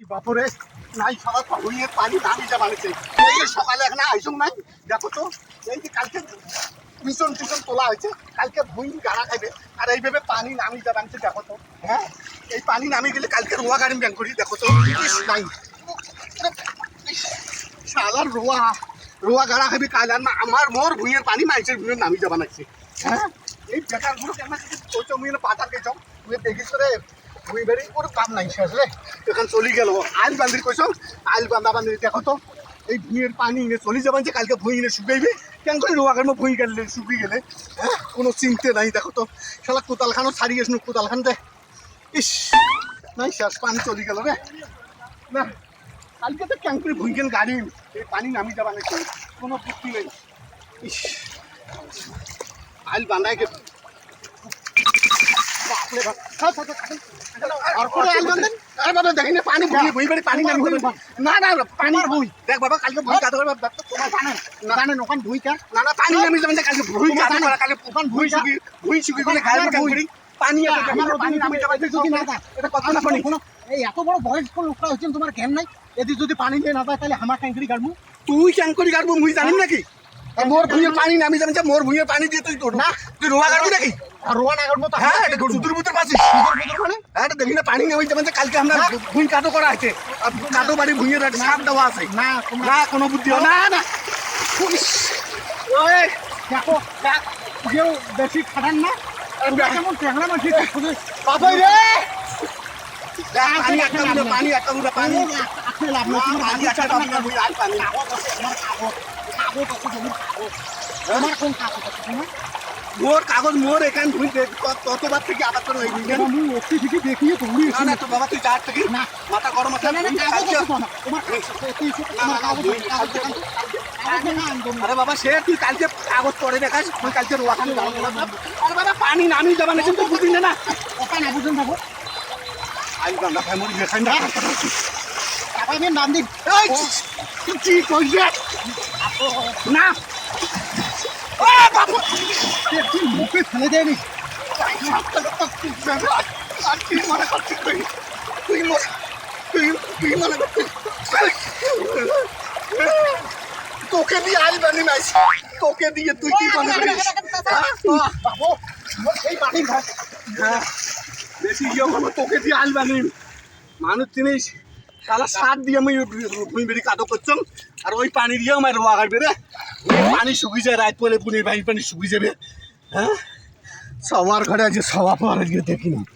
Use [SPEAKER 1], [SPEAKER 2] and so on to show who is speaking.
[SPEAKER 1] বাপরে? নাই সারা ভুঁইয়ের পানি নামি যা বানিয়েছে। এই সকালে এখন আইসুম নাই দেখো তো এই যে কালকে মিশন টিশন তোলা হয়েছে কালকে ভুঁই গাড়া খাইবে আর এইভাবে পানি নামি যা বানিয়েছে দেখো তো হ্যাঁ? এই পানি নামি গেলে কালকে রোয়া গাড়ি ব্যাং করি দেখো তো নাই। ইস, শালার রোয়া রোয়া গাড়া খাবি কাল আর আমার মোর ভুঁইয়ের পানি মাইছের ভুঁইয়ের নামি যা বানাইছে হ্যাঁ? এই বেকারগুলো চমিয়ে পাতার তুই দেখিস রে ভুঁই বেড়ি কোনো কাম নাই রে এখন চলি গেল। আইল বান্দির কইসম আইল বান্ধা বান্ধি দেখো তো। এই ভুঁইয়ের পানি এনে চলি যাবেন যে, কালকে ভুঁই এনে শুকাইবে কেন করে রোয়া গাড়ি ভুঁই গেলে শুকিয়ে গেলে। হ্যাঁ কোনো চিন্তে নাই, দেখো তো। শালা কোতালখানও ছাড়িয়ে আসুন কোতালখান দে। ইস, নাই, শেষ, পানি চলি গেল রে না, কালকে তো ক্যাং করে ভুঁই গেল গাড়ি। এই পানি নামি যাবা নাকি? কোনো বুদ্ধি নেই। ইস, আইল বান্ধাই পানি ভুঁই ভুঁই বাড়ি পানি নামি না না পানি ভুঁই দেখ বাবা কালকে ভুঁই কাটো তোমার জানেন জানেন ওখান ভুঁই কা না না পানি নামি যাবে কালকে ভুঁই কাটো কালকে ওখান ভুঁই শুকি ভুঁই শুকি করে গাড়ি কাম করি পানি পানি নামি যাবে
[SPEAKER 2] যদি না
[SPEAKER 1] এটা কথা না পানি
[SPEAKER 2] এই এত বড় বয়স্ক লোকটা হচ্ছেন তোমার জ্ঞান নাই এদি যদি পানি দিয়ে না যায় তাহলে আমার ট্যাঙ্কি গাড়বো
[SPEAKER 1] তুই কেন করি কাটবো মুই জানিম নাকি মোর ভুঁইয়ের পানি নামি যাবে যে মোর ভুঁইয়ের পানি দিয়ে তুই না। তুই রোয়া কাটবি নাকি?
[SPEAKER 2] আর রোয়া না কাটবো তো
[SPEAKER 1] হ্যাঁ এটা সুদূর বুতর পাচ্ছিস
[SPEAKER 2] মানে
[SPEAKER 1] হ্যাঁ এটা দেখি না পানি নামি যাবে যে কালকে আমরা ভুঁই কাটো করা আছে আর কাটো বাড়ি ভুঁইয়ের একটা সাপ দেওয়া আছে
[SPEAKER 2] না
[SPEAKER 1] না কোনো বুদ্ধি হয় না না ওই
[SPEAKER 2] দেখো দেখ, বেশি খাটান না কেমন চেহারা মাঝে
[SPEAKER 1] বাবাই রে পানি একটা পানি একটা পানি
[SPEAKER 2] লাভ নেই
[SPEAKER 1] পানি একটা মুড়ে আর পানি
[SPEAKER 2] আমার কোন কাগজ তোমার
[SPEAKER 1] মোর কাগজ মোর এখান দেখ ততবার থেকে আবার তোর ওই
[SPEAKER 2] আমি ওটি থেকে দেখিয়ে দৌড়ি
[SPEAKER 1] না না তো বাবা তুই যার থেকে
[SPEAKER 2] না।
[SPEAKER 1] মাথা গরম আছে
[SPEAKER 2] না না তুই
[SPEAKER 1] না, না, না,
[SPEAKER 2] দেখা না।
[SPEAKER 1] আরে বাবা সে তুই কালকে কাগজ পড়ে দেখাস তুই কালকে রোয়া খালি আরে বাবা পানি নামি যাবা না কিন্তু বুঝলি না?
[SPEAKER 2] ওটা না বুঝুন থাকো
[SPEAKER 1] আই বাবা ফ্যামিলি দেখাই না।
[SPEAKER 2] নাম দিন
[SPEAKER 1] কি কইছে? না। বাবা
[SPEAKER 2] তুই মুখে ফেলে দেয়নি।
[SPEAKER 1] আর মনে করছিস তুই তুই তুই তুই মনে করছিস তোকে দিয়ে আই বানি নাই তোকে দিয়ে তুই কি মনে করিস হ্যাঁ?
[SPEAKER 2] বাড়ি ঘর
[SPEAKER 1] হ্যাঁ। বেশি ইয়ে হলো তোকে দিয়ে আল বানি। মানুষ জিনিস শালা সার দিয়ে আমি ভুঁই বেরি কাদো করছম। আর ওই পানি দিয়ে আমার রোয়া কাটবে রে। পানি শুকিয়ে যায়, রাত পরে পুনের বাড়ির পানি শুকিয়ে যাবে। হ্যাঁ? সবার ঘরে আছে সবার পর দেখি না।